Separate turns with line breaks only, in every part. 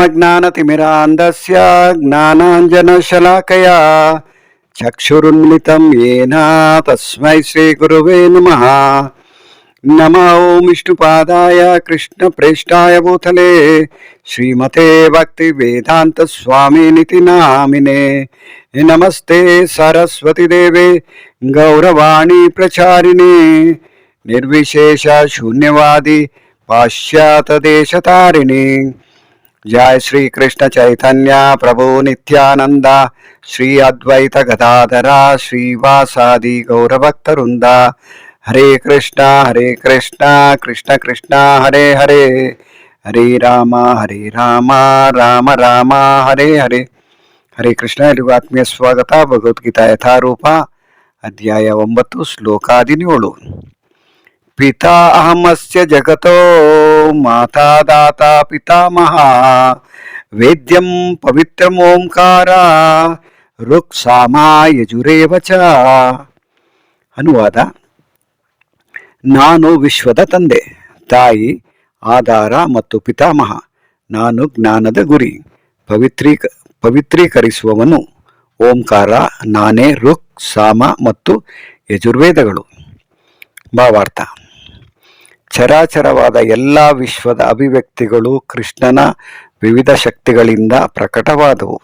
అజ్ఞానతిమిరాంధస్య జ్ఞానాంజనశలాకయా చక్షురున్మితం ఏనా తస్మై శ్రీగురువే నమ నమ విష్ణుపాదాయ కృష్ణ ప్రేష్టాయ భూతలే శ్రీమతే భక్తి వేదాంత స్వామినితి నామినే నమస్తే సరస్వతి దేవే గౌరవాణి ప్రచారిణి నిర్విశేష శూన్యవాది పాశ్చాతదేశతారిణి जय श्री कृष्ण चैतन्य प्रभु नित्यानंद श्री अद्वैत गदाधरा श्रीवासादि गौरभक्तवृंद हरे कृष्ण हरे कृष्ण कृष्ण कृष्ण हरे हरे हरे राम हरे राम ರಾಮ ರಾಮ ಹರೇ ಹರೇ ಹರೇ ಕೃಷ್ಣ ಎಲ್ಲಿಗೂ ಆತ್ಮೀಯ ಸ್ವಾಗತ ಭಗವದ್ಗೀತಾ ಯಥಾರೂಪ ಅಧ್ಯಾಯ ಒಂಬತ್ತು ಶ್ಲೋಕ ಹದಿನೇಳು ಪಿತಾ ಜಗತೋ ಮಾತಾ ದಾತಾ ಪಿತಾಮಹ ವೇದ್ಯಂ ಪವಿತ್ರಂ ಓಂಕಾರ ಋಕ್ ಸಾಮ ಯಜುರೇವ ಚ ಅನುವಾದ ನಾನು ವಿಶ್ವದ ತಂದೆ ತಾಯಿ ಆಧಾರ ಮತ್ತು ಪಿತಾಮಹ ನಾನು ಜ್ಞಾನದ ಗುರಿ ಪವಿತ್ರೀಕ ಪವಿತ್ರೀಕರಿಸುವವನು ಓಂಕಾರ, ನಾನೇ ಋಕ್ ಸಾಮ ಮತ್ತು ಯಜುರ್ವೇದಗಳು। ಭಾವಾರ್ಥ। ಚರಾಚರವಾದ ಎಲ್ಲ ವಿಶ್ವದ ಅಭಿವ್ಯಕ್ತಿಗಳು ಕೃಷ್ಣನ ವಿವಿಧ ಶಕ್ತಿಗಳಿಂದ ಪ್ರಕಟವಾದವು.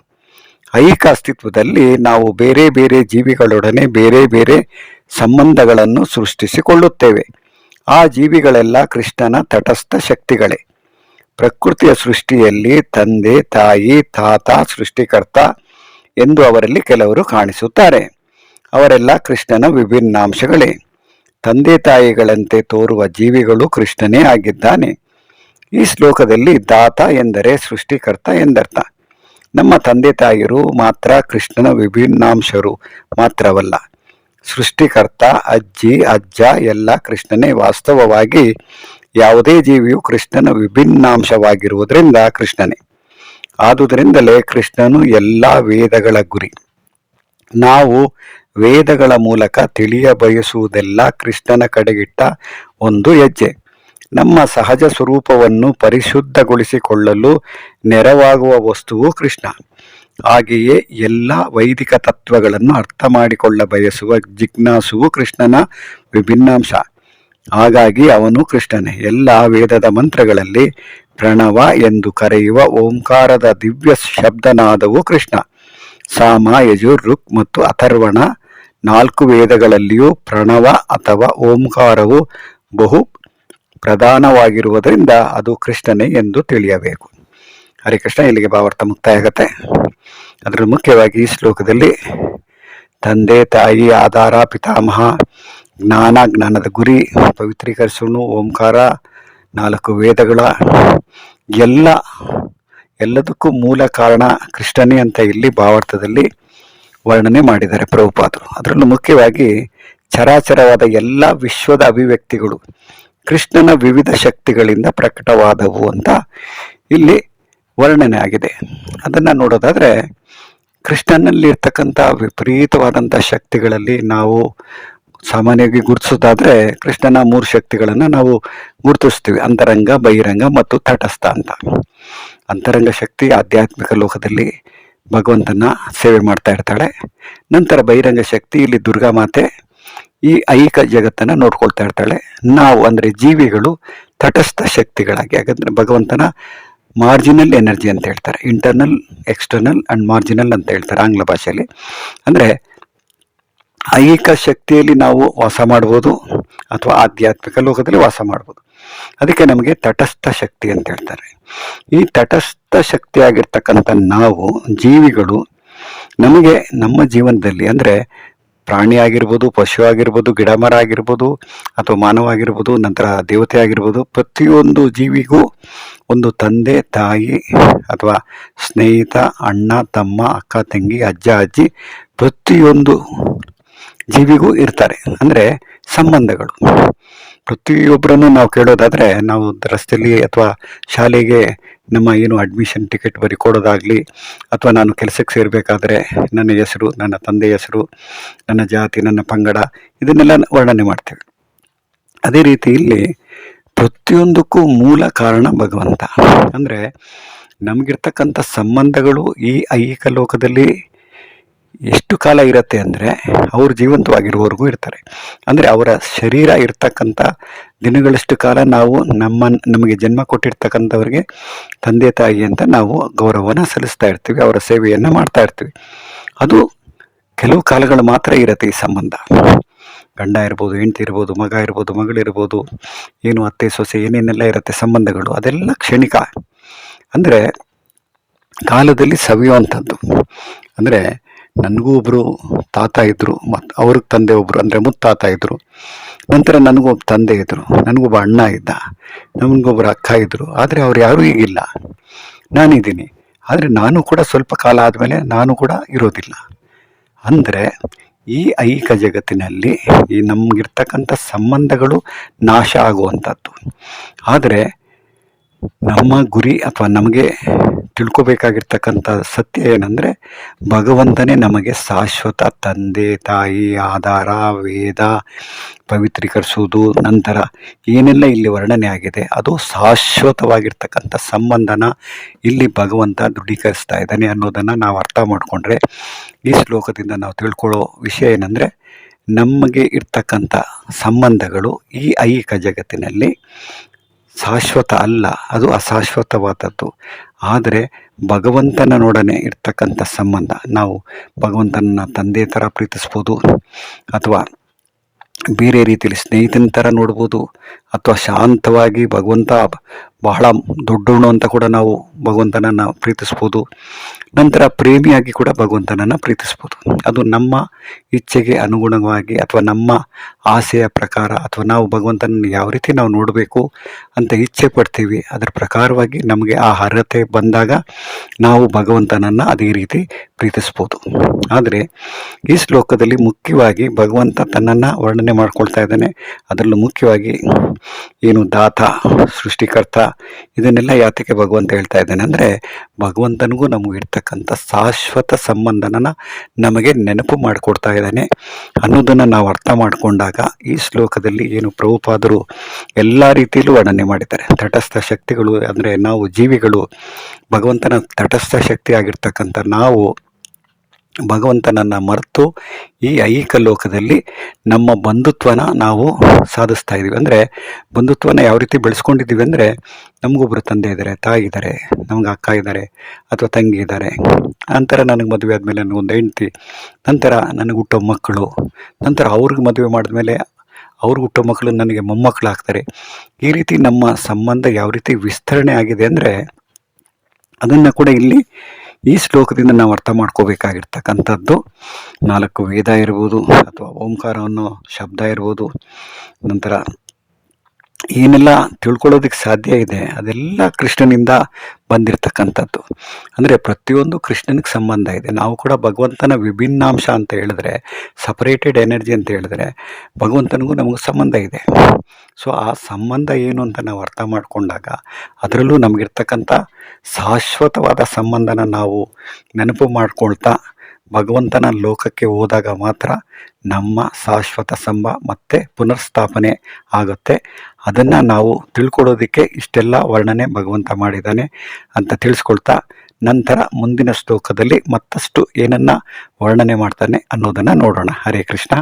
ಐಕ ಅಸ್ತಿತ್ವದಲ್ಲಿ ನಾವು ಬೇರೆ ಬೇರೆ ಜೀವಿಗಳೊಡನೆ ಬೇರೆ ಬೇರೆ ಸಂಬಂಧಗಳನ್ನು ಸೃಷ್ಟಿಸಿಕೊಳ್ಳುತ್ತೇವೆ. ಆ ಜೀವಿಗಳೆಲ್ಲ ಕೃಷ್ಣನ ತಟಸ್ಥ ಶಕ್ತಿಗಳೇ. ಪ್ರಕೃತಿಯ ಸೃಷ್ಟಿಯಲ್ಲಿ ತಂದೆ, ತಾಯಿ, ತಾತ, ಸೃಷ್ಟಿಕರ್ತ ಎಂದು ಅವರಲ್ಲಿ ಕೆಲವರು ಕಾಣಿಸುತ್ತಾರೆ. ಅವರೆಲ್ಲ ಕೃಷ್ಣನ ವಿಭಿನ್ನಾಂಶಗಳೇ. ತಂದೆ ತಾಯಿಗಳಂತೆ ತೋರುವ ಜೀವಿಗಳು ಕೃಷ್ಣನೇ ಆಗಿದ್ದಾನೆ. ಈ ಶ್ಲೋಕದಲ್ಲಿ ದಾತ ಎಂದರೆ ಸೃಷ್ಟಿಕರ್ತ ಎಂದರ್ಥ. ನಮ್ಮ ತಂದೆ ತಾಯಿರು ಮಾತ್ರ ಕೃಷ್ಣನ ವಿಭಿನ್ನಾಂಶರು ಮಾತ್ರವಲ್ಲ. ಸೃಷ್ಟಿಕರ್ತ, ಅಜ್ಜಿ, ಅಜ್ಜ ಎಲ್ಲ ಕೃಷ್ಣನೇ. ವಾಸ್ತವವಾಗಿ ಯಾವುದೇ ಜೀವಿಯು ಕೃಷ್ಣನ ವಿಭಿನ್ನಾಂಶವಾಗಿರುವುದರಿಂದ ಕೃಷ್ಣನೇ. ಆದುದರಿಂದಲೇ ಕೃಷ್ಣನು ಎಲ್ಲ ವೇದಗಳ ಗುರಿ. ನಾವು ವೇದಗಳ ಮೂಲಕ ತಿಳಿಯ ಬಯಸುವುದೆಲ್ಲ ಕೃಷ್ಣನ ಕಡೆಗಿಟ್ಟ ಒಂದು ಹೆಜ್ಜೆ. ನಮ್ಮ ಸಹಜ ಸ್ವರೂಪವನ್ನು ಪರಿಶುದ್ಧಗೊಳಿಸಿಕೊಳ್ಳಲು ನೆರವಾಗುವ ವಸ್ತುವು ಕೃಷ್ಣ. ಹಾಗೆಯೇ ಎಲ್ಲ ವೈದಿಕ ತತ್ವಗಳನ್ನು ಅರ್ಥ ಮಾಡಿಕೊಳ್ಳ ಬಯಸುವ ಜಿಜ್ಞಾಸುವು ಕೃಷ್ಣನ ವಿಭಿನ್ನಾಂಶ. ಹಾಗಾಗಿ ಅವನು ಕೃಷ್ಣನೇ. ಎಲ್ಲ ವೇದದ ಮಂತ್ರಗಳಲ್ಲಿ ಪ್ರಣವ ಎಂದು ಕರೆಯುವ ಓಂಕಾರದ ದಿವ್ಯ ಶಬ್ದನಾದವು ಕೃಷ್ಣ. ಸಾಮ ಯಜುರ್ ರುಕ್ ಮತ್ತು ಅಥರ್ವಣ ನಾಲ್ಕು ವೇದಗಳಲ್ಲಿಯೂ ಪ್ರಣವ ಅಥವಾ ಓಂಕಾರವು ಬಹು ಪ್ರಧಾನವಾಗಿರುವುದರಿಂದ ಅದು ಕೃಷ್ಣನೇ ಎಂದು ತಿಳಿಯಬೇಕು. ಹರೇ ಕೃಷ್ಣ, ಇಲ್ಲಿಗೆ ಭಾವಾರ್ಥ ಮುಕ್ತಾಯ ಆಗತ್ತೆ ಅದರಲ್ಲಿ ಮುಖ್ಯವಾಗಿ ಈ ಶ್ಲೋಕದಲ್ಲಿ, ತಂದೆ ತಾಯಿ ಆಧಾರ ಪಿತಾಮಹ, ಜ್ಞಾನ ಜ್ಞಾನದ ಗುರಿ ಪವಿತ್ರೀಕರಿಸೋನು ಓಂಕಾರ, ನಾಲ್ಕು ವೇದಗಳ, ಎಲ್ಲ, ಎಲ್ಲದಕ್ಕೂ ಮೂಲ ಕಾರಣ ಕೃಷ್ಣನೇ ಅಂತ ಇಲ್ಲಿ ಭಾವಾರ್ಥದಲ್ಲಿ ವರ್ಣನೆ ಮಾಡಿದ್ದಾರೆ ಪ್ರಭುಪಾದರು. ಅದರಲ್ಲೂ ಮುಖ್ಯವಾಗಿ ಚರಾಚರವಾದ ಎಲ್ಲ ವಿಶ್ವದ ಅಭಿವ್ಯಕ್ತಿಗಳು ಕೃಷ್ಣನ ವಿವಿಧ ಶಕ್ತಿಗಳಿಂದ ಪ್ರಕಟವಾದವು ಅಂತ ಇಲ್ಲಿ ವರ್ಣನೆ ಆಗಿದೆ. ಅದನ್ನ ನೋಡೋದಾದ್ರೆ ಕೃಷ್ಣನಲ್ಲಿ ಇರ್ತಕ್ಕಂಥ ವಿಪರೀತವಾದಂಥ ಶಕ್ತಿಗಳಲ್ಲಿ ನಾವು ಸಾಮಾನ್ಯವಾಗಿ ಗುರುತಿಸೋದಾದ್ರೆ ಕೃಷ್ಣನ ಮೂರು ಶಕ್ತಿಗಳನ್ನು ನಾವು ಗುರುತಿಸ್ತೀವಿ. ಅಂತರಂಗ, ಬಹಿರಂಗ ಮತ್ತು ತಟಸ್ಥ ಅಂತ. ಅಂತರಂಗ ಶಕ್ತಿ ಆಧ್ಯಾತ್ಮಿಕ ಲೋಕದಲ್ಲಿ ಭಗವಂತನ ಸೇವೆ ಮಾಡ್ತಾ ಇರ್ತಾಳೆ. ನಂತರ ಬಹಿರಂಗ ಶಕ್ತಿ, ಇಲ್ಲಿ ದುರ್ಗಾ ಮಾತೆ ಈ ಐಹಿಕ ಜಗತ್ತನ್ನು ನೋಡ್ಕೊಳ್ತಾ ಇರ್ತಾಳೆ. ನಾವು ಅಂದರೆ ಜೀವಿಗಳು ತಟಸ್ಥ ಶಕ್ತಿಗಳಾಗಿ ಯಾಕಂದರೆ ಭಗವಂತನ ಮಾರ್ಜಿನಲ್ ಎನರ್ಜಿ ಅಂತ ಹೇಳ್ತಾರೆ. ಇಂಟರ್ನಲ್ ಎಕ್ಸ್ಟರ್ನಲ್ ಅಂಡ್ ಮಾರ್ಜಿನಲ್ ಅಂತ ಹೇಳ್ತಾರೆ ಆಂಗ್ಲ ಭಾಷೆಯಲ್ಲಿ. ಅಂದರೆ ಐಹಿಕ ಶಕ್ತಿಯಲ್ಲಿ ನಾವು ವಾಸ ಮಾಡ್ಬೋದು ಅಥವಾ ಆಧ್ಯಾತ್ಮಿಕ ಲೋಕದಲ್ಲಿ ವಾಸ ಮಾಡ್ಬೋದು. ಅದಕ್ಕೆ ನಮಗೆ ತಟಸ್ಥ ಶಕ್ತಿ ಅಂತ ಹೇಳ್ತಾರೆ. ಈ ತಟಸ್ಥ ಶಕ್ತಿಯಾಗಿರ್ತಕ್ಕಂಥ ನಾವು, ಜೀವಿಗಳು, ನಮಗೆ ನಮ್ಮ ಜೀವನದಲ್ಲಿ ಅಂದರೆ ಪ್ರಾಣಿ ಆಗಿರ್ಬೋದು, ಪಶು ಆಗಿರ್ಬೋದು, ಗಿಡ ಮರ ಆಗಿರ್ಬೋದು, ಅಥವಾ ಮಾನವ ಆಗಿರ್ಬೋದು, ನಂತರ ದೇವತೆ ಆಗಿರ್ಬೋದು, ಪ್ರತಿಯೊಂದು ಜೀವಿಗೂ ಒಂದು ತಂದೆ, ತಾಯಿ, ಅಥವಾ ಸ್ನೇಹಿತ, ಅಣ್ಣ, ತಮ್ಮ, ಅಕ್ಕ, ತಂಗಿ, ಅಜ್ಜ, ಅಜ್ಜಿ, ಪ್ರತಿಯೊಂದು ಜೀವಿಗೂ ಇರ್ತಾರೆ. ಅಂದರೆ ಸಂಬಂಧಗಳು. ಪ್ರತಿಯೊಬ್ಬರನ್ನು ನಾವು ಕೇಳೋದಾದರೆ ನಾವು ರಸ್ತೆಯಲ್ಲಿ ಅಥವಾ ಶಾಲೆಗೆ ನಮ್ಮ ಏನು ಅಡ್ಮಿಷನ್ ಟಿಕೆಟ್ ಬರೀ ಕೊಡೋದಾಗ್ಲಿ ಅಥವಾ ನಾನು ಕೆಲಸಕ್ಕೆ ಸೇರಬೇಕಾದ್ರೆ ನನ್ನ ಹೆಸರು, ನನ್ನ ತಂದೆ ಹೆಸರು, ನನ್ನ ಜಾತಿ, ನನ್ನ ಪಂಗಡ ಇದನ್ನೆಲ್ಲ ವರ್ಣನೆ ಮಾಡ್ತೇವೆ. ಅದೇ ರೀತಿ ಇಲ್ಲಿ ಪ್ರತಿಯೊಂದಕ್ಕೂ ಮೂಲ ಕಾರಣ ಭಗವಂತ. ಅಂದರೆ ನಮಗಿರ್ತಕ್ಕಂಥ ಸಂಬಂಧಗಳು ಈ ಐಹಿಕ ಲೋಕದಲ್ಲಿ ಎಷ್ಟು ಕಾಲ ಇರುತ್ತೆ ಅಂದರೆ ಅವರು ಜೀವಂತವಾಗಿರುವವರೆಗೂ ಇರ್ತಾರೆ. ಅಂದರೆ ಅವರ ಶರೀರ ಇರ್ತಕ್ಕಂಥ ದಿನಗಳಷ್ಟು ಕಾಲ ನಾವು ನಮ್ಮ, ನಮಗೆ ಜನ್ಮ ಕೊಟ್ಟಿರ್ತಕ್ಕಂಥವ್ರಿಗೆ ತಂದೆ, ತಾಯಿ ಅಂತ ನಾವು ಗೌರವವನ್ನು ಸಲ್ಲಿಸ್ತಾ ಇರ್ತೀವಿ, ಅವರ ಸೇವೆಯನ್ನು ಮಾಡ್ತಾ ಇರ್ತೀವಿ. ಅದು ಕೆಲವು ಕಾಲಗಳು ಮಾತ್ರ ಇರುತ್ತೆ ಈ ಸಂಬಂಧ. ಗಂಡ ಇರ್ಬೋದು, ಹೆಂಡತಿ ಇರ್ಬೋದು, ಮಗ ಇರ್ಬೋದು ಮಗಳಿರ್ಬೋದು ಏನು ಅತ್ತೆ, ಸೊಸೆ, ಏನೇನೆಲ್ಲ ಇರುತ್ತೆ ಸಂಬಂಧಗಳು, ಅದೆಲ್ಲ ಕ್ಷಣಿಕ. ಅಂದರೆ ಕಾಲದಲ್ಲಿ ಸವಿಯುವಂಥದ್ದು. ಅಂದರೆ ನನಗೂ ಒಬ್ಬರು ತಾತ ಇದ್ದರು ಮತ್ತು ಅವ್ರಿಗೆ ತಂದೆ ಒಬ್ಬರು ಅಂದರೆ ಮುತ್ತಾತ ಇದ್ದರು ನಂತರ ನನಗೊಬ್ಬ ತಂದೆ ಇದ್ದರು ನನಗೊಬ್ಬ ಅಣ್ಣ ಇದ್ದ ನನಗೊಬ್ಬರು ಅಕ್ಕ ಇದ್ದರು ಆದರೆ ಅವ್ರು ಯಾರೂ ಈಗಿಲ್ಲ ನಾನಿದ್ದೀನಿ, ಆದರೆ ನಾನು ಕೂಡ ಸ್ವಲ್ಪ ಕಾಲ ಆದಮೇಲೆ ನಾನು ಕೂಡ ಇರೋದಿಲ್ಲ. ಅಂದರೆ ಈ ಐಹಿಕ ಜಗತ್ತಿನಲ್ಲಿ ಈ ನಮಗಿರ್ತಕ್ಕಂಥ ಸಂಬಂಧಗಳು ನಾಶ ಆಗುವಂಥದ್ದು. ಆದರೆ ನಮ್ಮ ಗುರಿ ಅಥವಾ ನಮಗೆ ತಿಳ್ಕೊಬೇಕಾಗಿರ್ತಕ್ಕಂಥ ಸತ್ಯ ಏನಂದರೆ ಭಗವಂತನೇ ನಮಗೆ ಶಾಶ್ವತ ತಂದೆ, ತಾಯಿ, ಆಧಾರ, ವೇದ ಪವಿತ್ರೀಕರಿಸುವುದು, ನಂತರ ಏನೆಲ್ಲ ಇಲ್ಲಿ ವರ್ಣನೆ ಆಗಿದೆ, ಅದು ಶಾಶ್ವತವಾಗಿರ್ತಕ್ಕಂಥ ಸಂಬಂಧನ ಇಲ್ಲಿ ಭಗವಂತ ದೃಢೀಕರಿಸ್ತಾ ಇದ್ದಾನೆ ಅನ್ನೋದನ್ನು ನಾವು ಅರ್ಥ ಮಾಡಿಕೊಂಡ್ರೆ ಈ ಶ್ಲೋಕದಿಂದ ನಾವು ತಿಳ್ಕೊಳ್ಳೋ ವಿಷಯ ಏನಂದರೆ ನಮಗೆ ಇರ್ತಕ್ಕಂಥ ಸಂಬಂಧಗಳು ಈ ಐಹಿಕ ಜಗತ್ತಿನಲ್ಲಿ ಶಾಶ್ವತ ಅಲ್ಲ ಅದು ಅಶಾಶ್ವತವಾದದ್ದು. ಆದರೆ ಭಗವಂತನನೊಡನೆ ಇರ್ತಕ್ಕಂಥ ಸಂಬಂಧ, ನಾವು ಭಗವಂತನ ತಂದೆ ಥರ ಪ್ರೀತಿಸ್ಬೋದು, ಅಥವಾ ಬೇರೆ ರೀತಿಯಲ್ಲಿ ಸ್ನೇಹಿತನ ಥರ ನೋಡ್ಬೋದು, ಅಥವಾ ಶಾಂತವಾಗಿ ಭಗವಂತ ಬಹಳ ದೊಡ್ಡವನು ಅಂತ ಕೂಡ ನಾವು ಭಗವಂತನನ್ನು ಪ್ರೀತಿಸ್ಬೋದು. ನಂತರ ಪ್ರೇಮಿಯಾಗಿ ಕೂಡ ಭಗವಂತನನ್ನು ಪ್ರೀತಿಸ್ಬೋದು. ಅದು ನಮ್ಮ ಇಚ್ಛೆಗೆ ಅನುಗುಣವಾಗಿ ಅಥವಾ ನಮ್ಮ ಆಸೆಯ ಪ್ರಕಾರ ಅಥವಾ ನಾವು ಭಗವಂತನನ್ನು ಯಾವ ರೀತಿ ನಾವು ನೋಡಬೇಕು ಅಂತ ಇಚ್ಛೆ ಪಡ್ತೀವಿ, ಅದರ ಪ್ರಕಾರವಾಗಿ ನಮಗೆ ಆ ಅರ್ಹತೆ ಬಂದಾಗ ನಾವು ಭಗವಂತನನ್ನು ಅದೇ ರೀತಿ ಪ್ರೀತಿಸ್ಬೋದು. ಆದರೆ ಈ ಶ್ಲೋಕದಲ್ಲಿ ಮುಖ್ಯವಾಗಿ ಭಗವಂತ ತನ್ನನ್ನು ವರ್ಣನೆ ಮಾಡ್ಕೊಳ್ತಾ ಇದ್ದಾನೆ. ಅದರಲ್ಲೂ ಮುಖ್ಯವಾಗಿ ಏನು ದಾತ, ಸೃಷ್ಟಿಕರ್ತ ಇದನ್ನೆಲ್ಲ ಯಾತಕ್ಕೆ ಭಗವಂತ ಹೇಳ್ತಾ ಇದ್ದಾನೆ ಅಂದರೆ, ಭಗವಂತನಿಗೂ ನಮಗೆ ಇರ್ತಕ್ಕಂಥ ಶಾಶ್ವತ ಸಂಬಂಧನ ನಮಗೆ ನೆನಪು ಮಾಡಿಕೊಡ್ತಾ ಇದ್ದಾನೆ. ಅನ್ನೋದನ್ನು ನಾವು ಅರ್ಥ ಮಾಡಿಕೊಂಡಾಗ ಈ ಶ್ಲೋಕದಲ್ಲಿ ಏನು ಪ್ರಭುಪಾದರು ಎಲ್ಲ ರೀತಿಯಲ್ಲೂ ವರ್ಣನೆ ಮಾಡಿದ್ದಾರೆ. ತಟಸ್ಥ ಶಕ್ತಿಗಳು ಅಂದರೆ ನಾವು ಜೀವಿಗಳು, ಭಗವಂತನ ತಟಸ್ಥ ಶಕ್ತಿಯಾಗಿರ್ತಕ್ಕಂಥ ನಾವು ಭಗವಂತನನ್ನು ಮರೆತು ಈ ಐಹಿಕ ಲೋಕದಲ್ಲಿ ನಮ್ಮ ಬಂಧುತ್ವನ ನಾವು ಸಾಧಿಸ್ತಾ ಇದ್ದೀವಿ ಅಂದರೆ ಬಂಧುತ್ವನ ಯಾವ ರೀತಿ ಬೆಳೆಸ್ಕೊಂಡಿದ್ದೀವಿ ಅಂದರೆ ನಮಗೊಬ್ಬರು ತಂದೆ ಇದ್ದಾರೆ, ತಾಯಿ ಇದ್ದಾರೆ, ನಮ್ಗೆ ಅಕ್ಕ ಇದ್ದಾರೆ ಅಥವಾ ತಂಗಿ ಇದ್ದಾರೆ. ನಂತರ ನನಗೆ ಮದುವೆ ಆದಮೇಲೆ ನನಗೊಂದು ಹೆಂಡ್ತಿ, ನಂತರ ನನಗೆ ಹುಟ್ಟೋ ಮಕ್ಕಳು, ನಂತರ ಅವ್ರಿಗೆ ಮದುವೆ ಮಾಡಿದ್ಮೇಲೆ ಅವ್ರಿಗೆ ಹುಟ್ಟೋ ಮಕ್ಕಳು, ನನಗೆ ಮೊಮ್ಮಕ್ಕಳು ಮೊಮ್ಮಕ್ಕಳಾಗ್ತಾರೆ ಈ ರೀತಿ ನಮ್ಮ ಸಂಬಂಧ ಯಾವ ರೀತಿ ವಿಸ್ತರಣೆ ಆಗಿದೆ ಅಂದರೆ ಅದನ್ನು ಕೂಡ ಇಲ್ಲಿ ಈ ಶ್ಲೋಕದಿಂದ ನಾವು ಅರ್ಥ ಮಾಡ್ಕೋಬೇಕಾಗಿರ್ತಕ್ಕಂಥದ್ದು. ನಾಲ್ಕು ವೇದ ಇರ್ಬೋದು ಅಥವಾ ಓಂಕಾರ ಅನ್ನೋ ಶಬ್ದ ಇರ್ಬೋದು. ನಂತರ ಏನೆಲ್ಲ ತಿಳ್ಕೊಳ್ಳೋದಕ್ಕೆ ಸಾಧ್ಯ ಇದೆ, ಅದೆಲ್ಲ ಕೃಷ್ಣನಿಂದ ಬಂದಿರತಕ್ಕಂಥದ್ದು. ಅಂದರೆ ಪ್ರತಿಯೊಂದು ಕೃಷ್ಣನಿಗೆ ಸಂಬಂಧ ಇದೆ. ನಾವು ಕೂಡ ಭಗವಂತನ ವಿಭಿನ್ನಾಂಶ ಅಂತ ಹೇಳಿದ್ರೆ ಸಪರೇಟೆಡ್ ಎನರ್ಜಿ ಅಂತ ಹೇಳಿದ್ರೆ ಭಗವಂತನಿಗೂ ನಮಗೂ ಸಂಬಂಧ ಇದೆ. ಸೊ ಆ ಸಂಬಂಧ ಏನು ಅಂತ ನಾವು ಅರ್ಥ ಮಾಡಿಕೊಂಡಾಗ, ಅದರಲ್ಲೂ ನಮಗಿರ್ತಕ್ಕಂಥ ಶಾಶ್ವತವಾದ ಸಂಬಂಧನ ನಾವು ನೆನಪು ಮಾಡಿಕೊಳ್ತಾ ಭಗವಂತನ ಲೋಕಕ್ಕೆ ಹೋದಾಗ ಮಾತ್ರ ನಮ್ಮ ಶಾಶ್ವತ ಸಂಬ ಮತ್ತೆ ಪುನರ್ಸ್ಥಾಪನೆ ಆಗುತ್ತೆ. ಅದನ್ನು ನಾವು ತಿಳ್ಕೊಳ್ಳೋದಕ್ಕೆ ಇಷ್ಟೆಲ್ಲ ವರ್ಣನೆ ಭಗವಂತ ಮಾಡಿದ್ದಾನೆ ಅಂತ ತಿಳಿಸ್ಕೊಳ್ತಾ ನಂತರ ಮುಂದಿನ ಶ್ಲೋಕದಲ್ಲಿ ಮತ್ತಷ್ಟು ಏನನ್ನ ವರ್ಣನೆ ಮಾಡ್ತಾನೆ ಅನ್ನೋದನ್ನು ನೋಡೋಣ. ಹರೇ ಕೃಷ್ಣ.